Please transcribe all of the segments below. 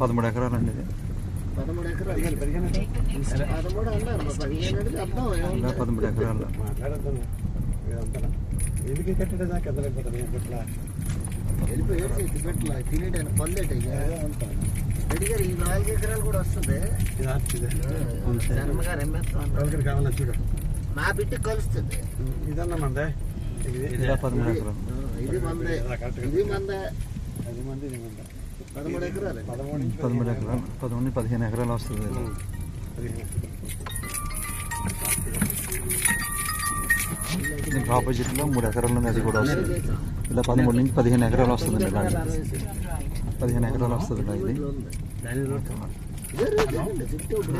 పదమూడు ఎకరాలండి పదమూడు ఎకరాలు. పదమూడు అన్నారు పదిహేను అడిగి అర్థం? పదమూడు ఎకరాలు. మాట్లాడద్దాను ఇదంతా ఎందుకు కట్టడం నాకు ఎంత లేకపోతే ఎట్లా వెళ్ళిపోయి పెట్టలా తినేటాను పల్లెట అడిగారు ఈ నాలుగు ఎకరాలు కూడా వస్తుంది? ఇది ఆర్ట్ ఇది. శర్మగారు ఎంఎస్ ఎవరికి కావాలా? చూడు. మా బిడ్డకి కలుస్తుంది. ఇదన్నా మందే? ఇది? పదమూడు ఎకరాలు. ఇది మందే. ఇది మందే. పది మంది పదమూడు ఎకరాలు పదమూడు పదమూడు పదిహేను ఎకరాలు వస్తుంది. దీనికి ఆపోజిట్లో మూడు ఎకరాలు ఉంది అది కూడా వస్తుంది. ఇలా పదమూడు నుంచి పదిహేను ఎకరాలు వస్తుంది ఇలా పదిహేను ఎకరాలు వస్తుంది ఇలా ఇది.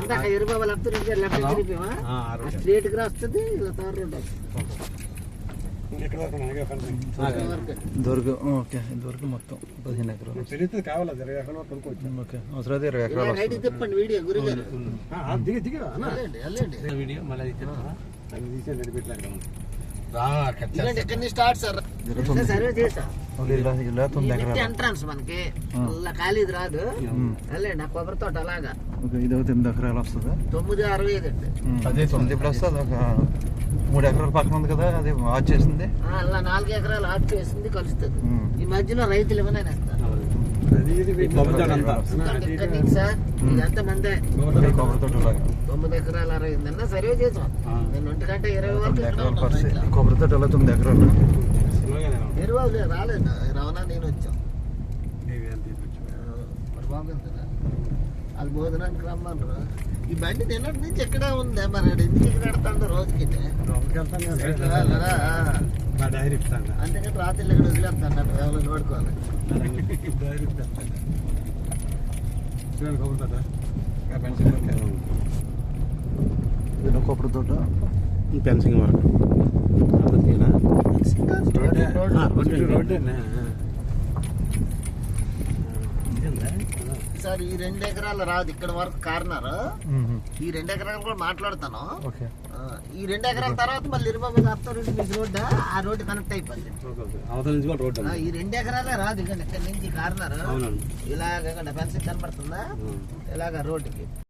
ఇందాక ఇరవై వాళ్ళ అర్థం లెఫ్ట్ తిరిగిపోయావా స్ట్రేట్గా వస్తుంది ఇలా తార్ వస్తుంది. ఇంతవరకు ఓకే. ఇంతవరకు మొత్తం పదిహేను ఎకరాలు. వస్తుంది. తెలియదు కావాలా? ఇరవై ఎక్కడ కొనుక్కోవచ్చు. ఓకే. అవసరం అయితే ఇరవై ఎకరాలు వస్తుంది. తిప్పండి వీడియో దిగి వెళ్ళండి అది తీసే ఎకరాలు. ఎంట్రన్స్ మనకి. ఖాళీది రాదు. ఆ కొబ్బరి తోట అలాగా. ఓకే ఇది ఒక తొమ్మిది వస్తుంది? అరవై ఐదు అండి. అదే తొమ్మిది అది ఒక మూడు ఎకరాల పక్కన ఉంది కదా అది వాచ్ చేసింది. ఆ, అలా నాలుగు ఎకరాలు ఆట్ చేసింది కలుస్తుంది. ఈ మధ్యలో రైతులు లాగా. తొమ్మిది ఎకరాలు అరవై ఐదు. నిన్న సర్వే చేసాం. నేను ఒంటి గంట ఇరవై వరకు. కొబ్బరి తోట తొమ్మిది ఎకరాలు? ఇరవై రాలేదు. రవణ నేను వచ్చాం. అది భోజనానికి రమ్మన్నారు ఈ బండి నిన్నటి నుంచి ఎక్కడే ఉంది మరి ఎందుకు ఇక్కడ పెడతాడు రోజుకి అందుకని రాత్రి ఇక్కడ వదిలేస్తాడు ఎవరు నోడుకోవాలి ఇది కొబ్బరి తోట? Fencing work. రోడ్డేనా సార్ ఈ రెండు ఎకరాలు రాదు. ఇక్కడ వరకు కార్నర్. ఈ రెండు ఎకరాలు కూడా మాట్లాడుతాను. ఈ రెండు ఎకరాల తర్వాత మళ్ళీ ఇరవై మీద అత్త రోడ్డు మీకు రోడ్డు? ఆ రోడ్డు కనెక్ట్ ఆ, ఈ రెండు ఎకరాలే రాదు. ఇక్కడ ఇక్కడ నుంచి కార్నర్. ఇలాగ ఫెన్స్ కనబడుతుందా ఇలాగ రోడ్డుకి.